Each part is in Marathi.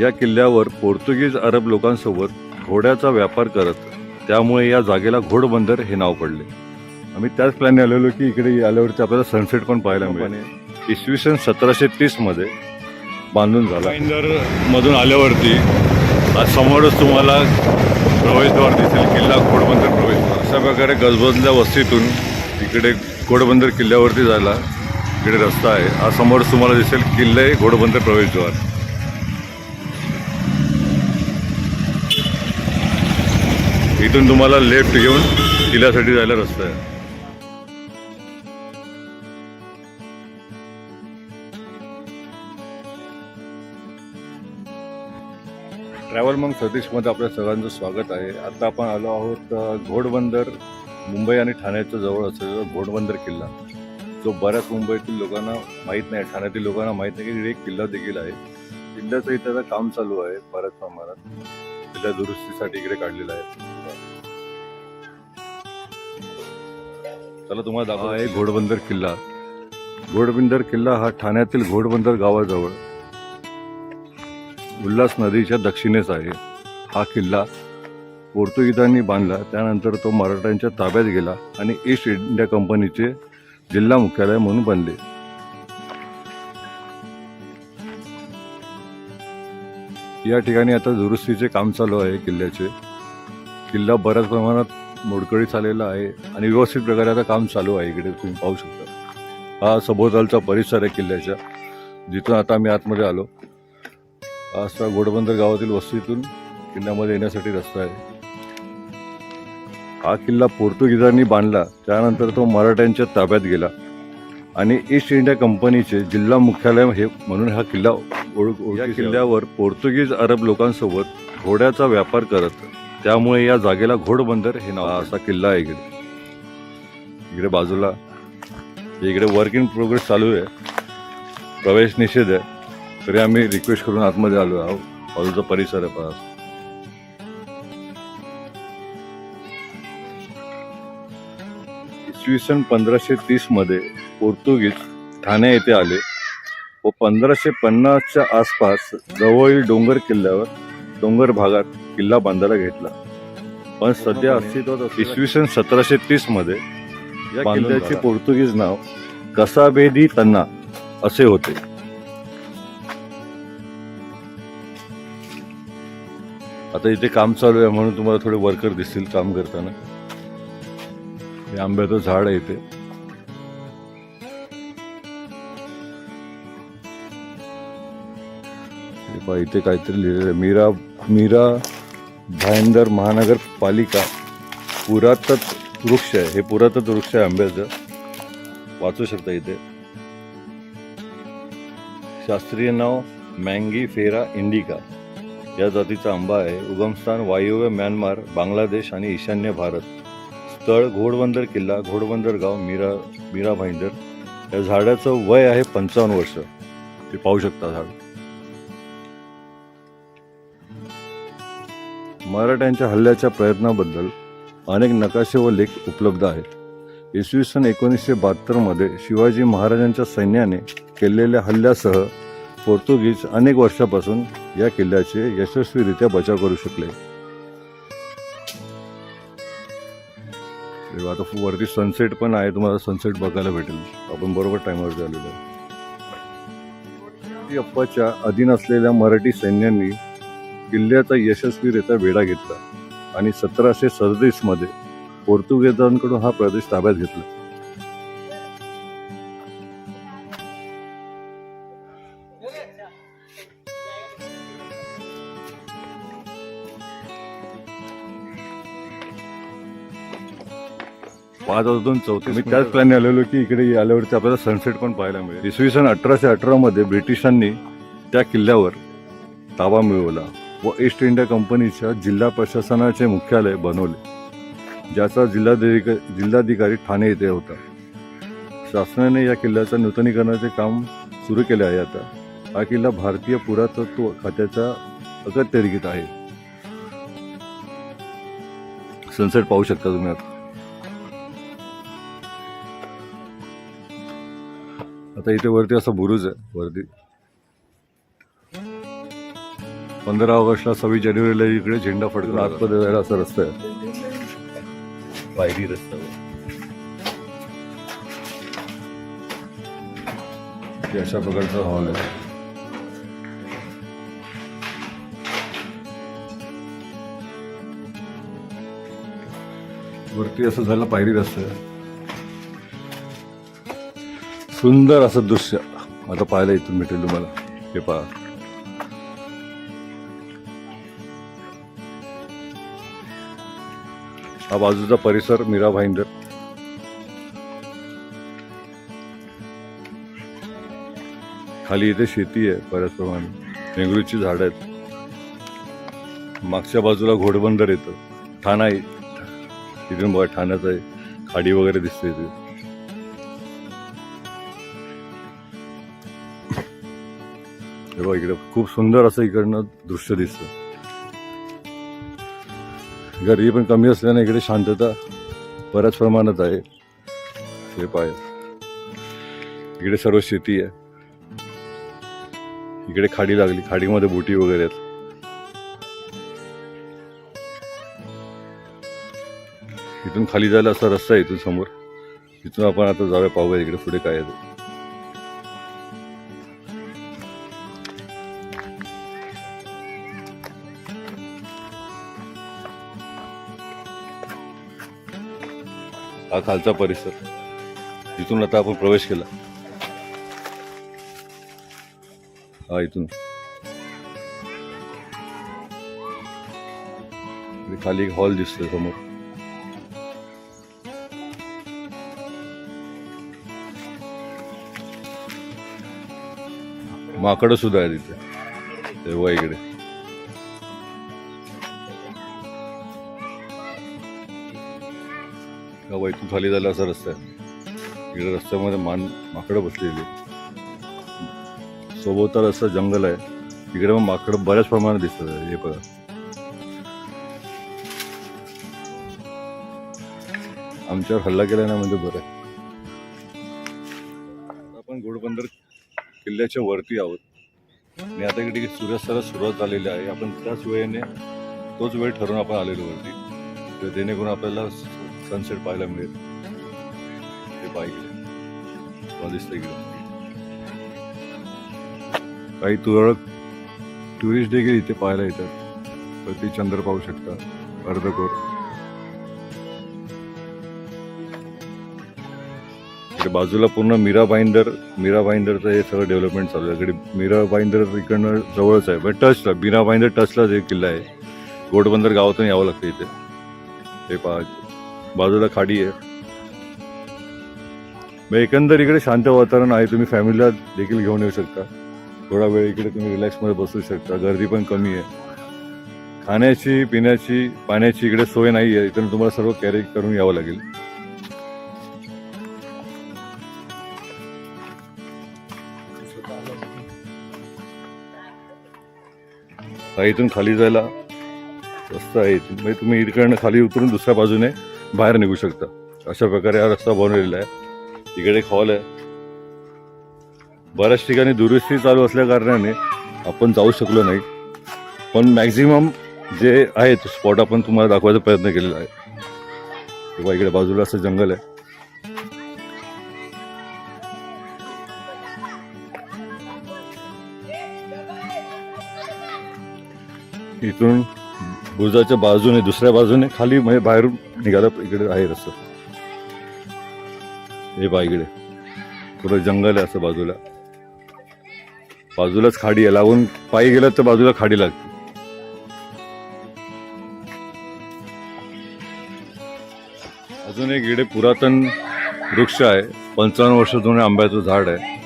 या किल्ल्यावर पोर्तुगीज अरब लोकांसोबत घोड्याचा व्यापार करत त्यामुळे या जागेला घोडबंदर हे नाव पडले. आम्ही त्याच प्लॅनने आलेलो की इकडे आल्यावरती आपल्याला सनसेट पण पाहायला मिळेल. इसवी सन सतराशे तीसमध्ये बांधून झाला. मधून आल्यावरती आज समोरच तुम्हाला प्रवेशद्वार दिसेल किल्ला घोडबंदर प्रवेशद्वार अशा प्रकारे गजबजल्या वस्तीतून इकडे घोडबंदर किल्ल्यावरती जायला इकडे रस्ता आहे. आज समोरच तुम्हाला दिसेल किल्ले घोडबंदर प्रवेशद्वार. इथून तुम्हाला लेफ्ट घेऊन किल्ल्यासाठी जायला रस्ता आहे. ट्रॅव्हल मग सतीशमध्ये आपल्या सगळ्यांचं स्वागत आहे. आता आपण आलो आहोत घोडबंदर मुंबई आणि ठाण्याच्या जवळ असलेला घोडबंदर किल्ला. जो बऱ्याच मुंबईतील लोकांना माहीत नाही ठाण्यातील लोकांना माहीत नाही की एक किल्ला देखील आहे. किल्ल्याचं इथं काम चालू आहे बऱ्याच प्रमाणात. किल्ला दुरुस्तीसाठी इकडे काढलेला आहे. चला तुम्हाला दाखवा आहे घोडबंदर किल्ला. घोडबंदर किल्ला हा ठाण्यातील घोडबंदर गावाजवळ. उल्हास नदीच्या दक्षिणेस आहे. हा किल्ला पोर्तुगीजांनी बांधला त्यानंतर तो मराठ्यांच्या ताब्यात गेला आणि ईस्ट इंडिया कंपनीचे जिल्हा मुख्यालय म्हणून बनले. या ठिकाणी आता दुरुस्तीचे काम चालू आहे किल्ल्याचे. किल्ला बऱ्याच प्रमाणात मोडकळीत आलेला आहे आणि व्यवस्थित प्रकारे आता काम चालू आहे इकडे तुम्ही पाहू शकता. हा सभोवतालचा परिसर आहे किल्ल्याच्या जिथून आता आम्ही आतमध्ये आलो. हा असा घोडबंदर गावातील वस्तीतून किल्ल्यामध्ये येण्यासाठी रस्ता आहे. हा किल्ला पोर्तुगीजांनी बांधला. त्यानंतर तो मराठ्यांच्या ताब्यात गेला. आणि ईस्ट इंडिया कंपनीचे जिल्हा मुख्यालय हे म्हणून हा किल्ला ओळख या किल्ल्यावर पोर्तुगीज अरब लोकांसोबत घोड्याचा व्यापार करत त्यामुळे या जागेला घोडबंदर हे नाव असा किल्ला आहे इकडे. इकडे बाजूला इकडे वर्क इन प्रोग्रेस चालू आहे. प्रवेश निषेध आहे. तरी आम्ही रिक्वेस्ट करून आतमध्ये आलो आहोत. बाजूचा परिसर आहे पास इसवी सन पंधराशे तीसमध्ये पोर्तुगीज ठाणे येथे आले. व पंधराशे पन्नासच्या आसपास जवळील डोंगर किल्ल्यावर डोंगर भागात किल्ला बांधायला घेतला. पण सध्या अस्तित्वात इसवी सन सतराशे तीसमध्ये या किल्ल्याचे पोर्तुगीज नाव कसाबेदी तन्ना असे होते. आता इथे काम चालू आहे म्हणून तुम्हाला थोडे वर्कर दिसतील काम करताना. हे आंब्याचं झाड आहे इथे. पहा इथे काहीतरी लिहिलेलं आहे. मीरा मीरा भायंदर महानगरपालिका पुरातत्व वृक्ष आहे. हे पुरातत्व वृक्ष आहे आंब्याचं. वाचू शकता इथे. शास्त्रीय नाव मँगी फेरा इंडिका. या जातीचा आंबा आहे. उगमस्थान वायव्य म्यानमार बांगलादेश आणि ईशान्य भारत. स्थळ घोडबंदर किल्ला घोडबंदर गाव मीरा मीरा भाईंदर. या झाडाचं वय आहे पंचावन्न वर्ष. ते पाहू शकता झाड. मराठ्यांच्या हल्ल्याच्या प्रयत्नाबद्दल अनेक नकाशे व लेख उपलब्ध आहेत. इसवी सन एकोणीसशे बहात्तरमध्ये शिवाजी महाराजांच्या सैन्याने केलेल्या हल्ल्यासह पोर्तुगीज अनेक वर्षापासून या किल्ल्याचे यशस्वीरित्या बचाव करू शकले. आता वरती सनसेट पण आहे तुम्हाला सनसेट बघायला भेटेल. आपण बरोबर टाइमवर झालेलो अप्पाच्या अधीन असलेल्या मराठी सैन्यांनी किल्ल्याचा यशस्वीरित्या वेढा घेतला आणि सतराशे सदतीसमध्ये पोर्तुगीजांकडून हा प्रदेश ताब्यात घेतला. पाच वाजून चौतीस मी त्याच प्लॅनने आलेलो की इकडे आल्यावरती आपल्याला सनसेट पण पाहायला मिळेल. इसवी सन अठराशे अठरा मध्ये ब्रिटिशांनी त्या किल्ल्यावर ताबा मिळवला. व ईस्ट इंडिया कंपनीच्या जिल्हा प्रशासनाचे मुख्यालय बनवले ज्याचा जिल्हाधिकारी जिल्हाधिकारी ठाणे येथे होता. शासनाने या किल्ल्याच्या नूतनीकरणाचे काम सुरू केले आहे आता. हा किल्ला भारतीय पुरातत्व खात्याच्या अखत्यारीत आहे. सनसेट पाहू शकता तुम्ही आता. आता इथे वरती असा बुरुज आहे वरती. पंधरा ऑगस्टला सव्वीस जानेवारीला इकडे झेंडा फडकला आतमध्ये जायला असा रस्ता आहे. पायरी हे अशा प्रकारचा हॉल आहे. वरती असं झालं पायरी रस्ता. सुंदर असं दृश्य. आता पाहायला इथून भेटेल तुम्हाला. हे पहा. हा बाजूचा परिसर मीरा भाईंदर. खाली इथे शेती आहे बऱ्याच प्रमाणे मेंगरूची झाडं आहेत. मागच्या बाजूला घोडबंदर येतं. ठाणा आहे. तिथून बघा ठाण्याचं आहे. खाडी वगैरे दिसते इथे. हे बघा इकडे खूप सुंदर असं इकडनं दृश्य दिसतं. गर्दी पण कमी असल्याने इकडे शांतता बऱ्याच प्रमाणात आहे. हे पाय. इकडे सर्व शेती आहे. इकडे खाडी लागली. खाडीमध्ये बोटी वगैरे आहेत. इथून खाली जायला असा रस्ता आहे इथून समोर. तिथून आपण आता जाऊया पाहूया इकडे पुढे काय आहे हा खालचा परिसर. इथून आता आपण प्रवेश केला. हा इथून. खाली एक हॉल दिसतोय समोर. माकडं सुद्धा आहे तिथे तेव्हा इकडे. का खाली झाला असा रस्ता आहे. इकडे रस्त्यामध्ये मान माकडं बसलेली. सोबवता असं जंगल आहे. इकडे मग माकडं बऱ्याच प्रमाणात दिसतात. हे बघा. आमच्यावर हल्ला केला नाही म्हणजे बरं आहे. आपण घोडबंदर किल्ल्याच्या वरती आहोत. आणि आता इकडे सूर्यास्ताला सुरुवात झालेली आहे. आपण त्याच वेळेने तोच वेळ ठरवून आपण आलेलो वरती. तर जेणेकरून आपल्याला सनसेट पाहायला मिळेल ते पाहिजे दिसतं इकडे काही तुरळक टुरिस्ट देखील इथे पाहायला येतात तर ते चंद्र पाहू शकता अर्धकोर इकडे बाजूला पूर्ण मीरा बाइंडर मीरा बाइंडरचं हे सगळं डेव्हलपमेंट चालू आहे इकडे मीरा बाइंडर इकडनं जवळच आहे पण टचला मीरा बाइंडर टचलाच एक किल्ला आहे घोडबंदर गावातून यावं लागतं इथे हे पहा बाजूला खाडी आहे. मग एकंदर इकडे शांत वातावरण आहे. तुम्ही फॅमिलीला देखील घेऊन येऊ शकता. थोडा वेळ इकडे तुम्ही रिलॅक्समध्ये बसू शकता. गर्दी पण कमी आहे. खाण्याची पिण्याची पाण्याची इकडे सोय नाही आहे. इथून तुम्हाला सर्व कॅरी करून यावं लागेल. इथून खाली जायला रस्ता आहे. इथून म्हणजे तुम्ही इकडनं खाली उतरून दुसऱ्या बाजूने बाहेर निघू शकता. अशा प्रकारे हा रस्ता बनवलेला आहे. इकडे एक हॉल आहे. बऱ्याच ठिकाणी दुरुस्ती चालू असल्या कारणाने आपण जाऊ शकलो नाही. पण मॅक्झिमम जे आहेत स्पॉट आपण तुम्हाला दाखवायचा प्रयत्न केलेला आहे. किंवा इकडे बाजूला असं जंगल आहे. इथून बुजाच्या बाजूने दुसऱ्या बाजूने खाली म्हणजे बाहेरून निघाला इकडे आहे रस्ता. हे बा इकडे. पुढे जंगल आहे असं बाजूला. बाजूलाच खाडी आहे. लागून पायी गेलं तर बाजूला खाडी लागते. अजून एक इकडे पुरातन वृक्ष आहे. पंचावन्न वर्ष जुने आंब्याचं झाड आहे.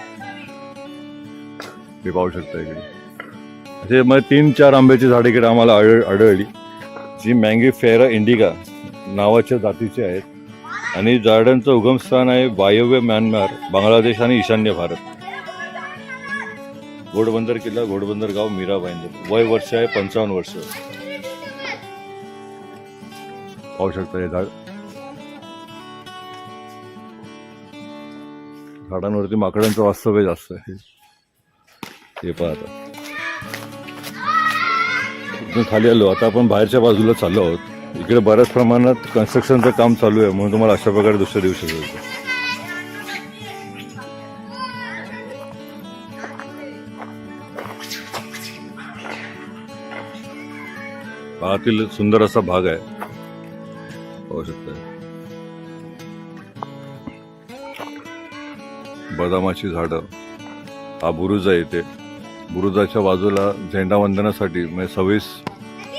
हे पाहू शकता इकडे. ते मग तीन चार आंब्याची झाडे इकडे आम्हाला आढळ आढळली. जी मँगी फेरा इंडिका नावाच्या जातीची आहेत. आणि झाडांचं उगमस्थान आहे वायव्य म्यानमार बांगलादेश आणि ईशान्य भारत. घोडबंदर किल्ला घोडबंदर गाव मीरा भाईंदर वय वर्ष आहे पंचावन्न वर्ष. पाहू शकता हे झाड. झाडांवरती माकडांचं वास्तव्य जास्त आहे. हे पाहता. इथून खाली आलो. आता आपण बाहेरच्या बाजूला चाललो आहोत. इकडे बऱ्याच प्रमाणात कन्स्ट्रक्शनचं काम चालू आहे म्हणून तुम्हाला अशा प्रकारे दृश्य देऊ शकतो. भागातील सुंदर असा भाग आहे. पाहू शकता. बदामाची झाडं. हा बुरुज आहे इथे. बुरुजाच्या बाजूला झेंडा वंदनासाठी म्हणजे सव्वीस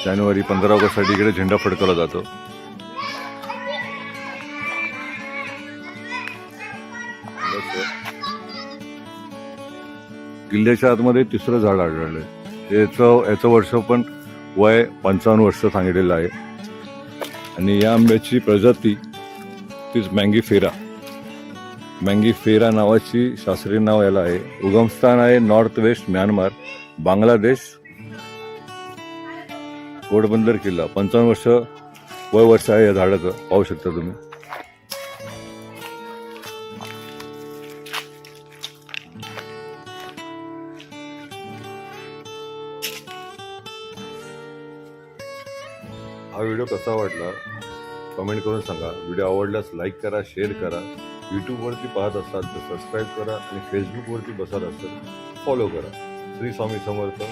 जानेवारी पंधरा ऑगस्टसाठी इकडे झेंडा फडकवला जातो. किल्ल्याच्या आतमध्ये तिसरं झाड आढळलंय. याचं याचं वर्ष पण वय पंचावन्न वर्ष सांगितलेलं आहे. आणि या आंब्याची प्रजाती तीच मँगी फेरा मँगी फेरा नावाची शास्त्रीय नाव याला आहे. उगमस्थान आहे north west Myanmar Bangladesh. Ghodbunder किल्ला. पंचावन्न वर्ष वय वर्ष आहे या झाडाचं. पाहू शकता तुम्ही. हा व्हिडिओ कसा वाटला? कमेंट करून सांगा. व्हिडिओ आवडल्यास लाईक करा शेअर करा. यूट्यूबवरती पाहत असाल तर सबस्क्राईब करा आणि फेसबुकवरती बसत असाल फॉलो करा. श्री स्वामी समर्थ.